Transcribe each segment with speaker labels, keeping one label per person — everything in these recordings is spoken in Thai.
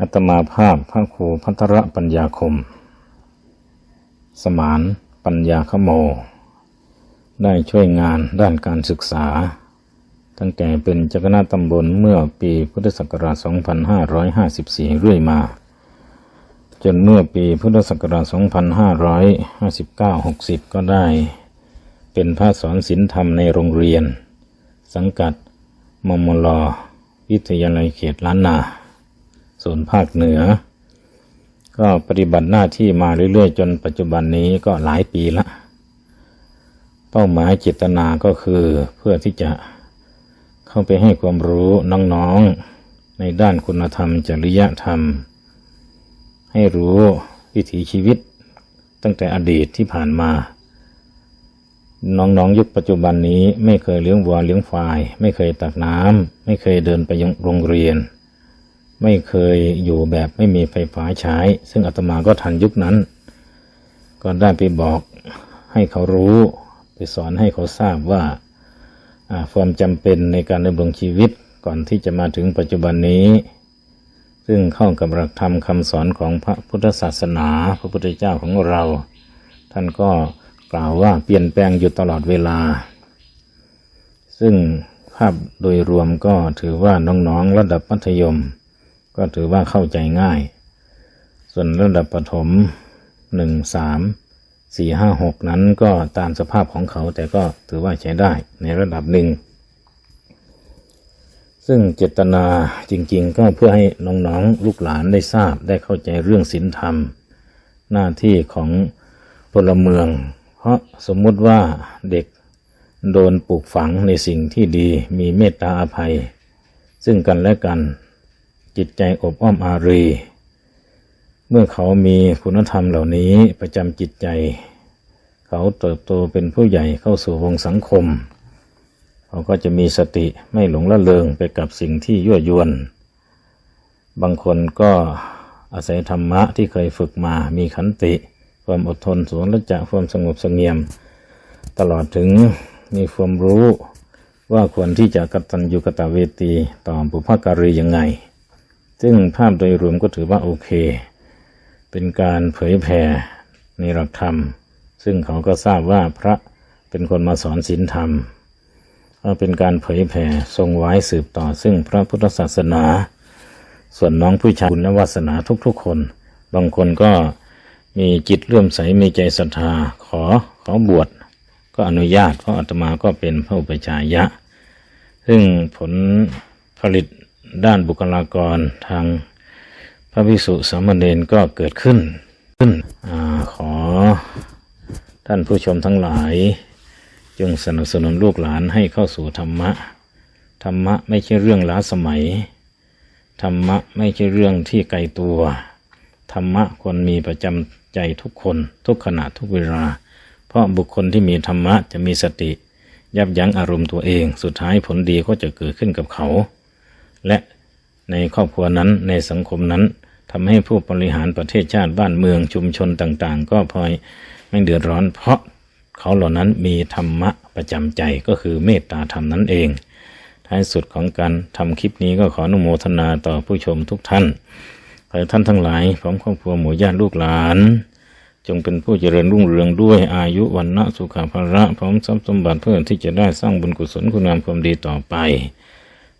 Speaker 1: อัตมาภาพพระครูพัทระปัญญาคม สมานปัญญาขโม ได้ช่วยงานด้านการศึกษา ตั้งแต่เป็นเจ้าคณะตำบลเมื่อปีพุทธศักราช 2554 เรื่อยมา จนเมื่อปีพุทธศักราช 2559-60 ก็ได้ เป็นพระสอนศิลธรรมในโรงเรียน สังกัดมมลวิทยาลัยเขตล้านนา ส่วนภาคเหนือ ก็ปฏิบัติหน้าที่มาเรื่อยๆ จนปัจจุบันนี้ก็หลายปีละ เป้าหมายเจตนาก็คือเพื่อที่จะเข้าไปให้ความรู้น้องๆ ในด้านคุณธรรม จริยธรรม ให้รู้วิถีชีวิตตั้งแต่อดีตที่ผ่านมา น้องๆยุคปัจจุบันนี้ไม่เคยเลี้ยงวัวเลี้ยงควาย ไม่เคยตักน้ำไม่เคยเดินไปยังโรงเรียน ไม่เคยอยู่แบบไม่มีไฟฟ้าใช้ ซึ่งอาตมาก็ทันยุคนั้น ก็ได้ไปบอกให้เขารู้ ไปสอนให้เขาทราบว่าความจำเป็นในการดำรงชีวิตก่อนที่จะมาถึงปัจจุบันนี้ ซึ่งเข้ากับหลักธรรมคำสอนของพระพุทธศาสนา พระพุทธเจ้าของเรา ท่านก็กล่าวว่าเปลี่ยนแปลงอยู่ตลอดเวลา ซึ่งภาพโดยรวมก็ถือว่าน้องๆระดับมัธยม ก็ถือว่าเข้าใจง่าย ส่วนระดับประถมหนึ่งสามสี่ห้าหกนั้นก็ตามสภาพของเขาแต่ก็ถือว่าใช้ได้ในระดับหนึ่ง ซึ่งเจตนาจริงๆ ก็เพื่อให้น้องๆลูกหลานได้ทราบได้เข้าใจเรื่องศีลธรรม หน้าที่ของพลเมือง เพราะสมมุติว่าเด็กโดนปลูกฝังในสิ่งที่ดีมีเมตตาอภัย ซึ่งกันและกัน จิตใจอบอ้อมอารี เมื่อเขามีคุณธรรมเหล่านี้ประจำจิตใจ เขาเติบโตเป็นผู้ใหญ่เข้าสู่วงสังคม เขาก็จะมีสติไม่หลงละเลงไปกับสิ่งที่ยั่วยวน บางคนก็อาศัยธรรมะที่เคยฝึกมามีขันติ ความอดทนสวนและจะความสงบเสงี่ยม ตลอดถึงมีความรู้ว่าควรที่จะกตัญญูกตเวทีต่อบุพการียังไง ซึ่งภาพโดยรวมก็ถือว่าโอเค เป็นการเผยแผ่ในหลักธรรม ซึ่งเขาก็ทราบว่าพระเป็นคนมาสอนศีลธรรมก็เป็นการเผยแผ่ทรงไว้สืบต่อซึ่งพระพุทธศาสนา ส่วนน้องผู้ชายบุญและวาสนาทุกๆคน บางคนก็มีจิตเลื่อมใสมีใจศรัทธาขอขอบวชก็อนุญาตเพราะอาตมาก็เป็นพระอุปชายะ ซึ่งผลผลิต ด้านบุคลากรทางพระภิกษุสามเณรก็เกิดขึ้นขึ้นอขอท่านผู้ชมทั้งหลาย จงสนับสนุนลูกหลานให้เข้าสู่ธรรมะ ธรรมะไม่ใช่เรื่องล้าสมัย ธรรมะไม่ใช่เรื่องที่ไกลตัว ธรรมะควรมีประจำใจทุกคน ทุกขณะทุกเวลา เพราะบุคคลที่มีธรรมะจะมีสติ ยับยั้งอารมณ์ตัวเอง สุดท้ายผลดีก็จะเกิดขึ้นกับเขา และในครอบครัวนั้นในสังคมนั้นทำให้ผู้บริหารประเทศชาติบ้านเมืองชุมชนต่างๆ ก็พลอยไม่เดือดร้อน เพราะเขาเหล่านั้นมีธรรมะประจำใจก็คือเมตตาธรรมนั่นเอง ท้ายสุดของการทำคลิปนี้ก็ขออนุโมทนาต่อผู้ชมทุกท่านขอท่านทั้งหลายพร้อมครอบครัวหมู่ญาติลูกหลาน จงเป็นผู้เจริญรุ่งเรืองด้วยอายุวันนะสุขภาระพร้อมทรัพย์สมบัติเพื่อที่จะได้สร้างบุญกุศลคุณงามความดีต่อไป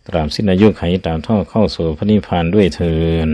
Speaker 1: ตราบสิ้นอายุไขตามท่อเข้าสู่พระนิพพานด้วยเถิน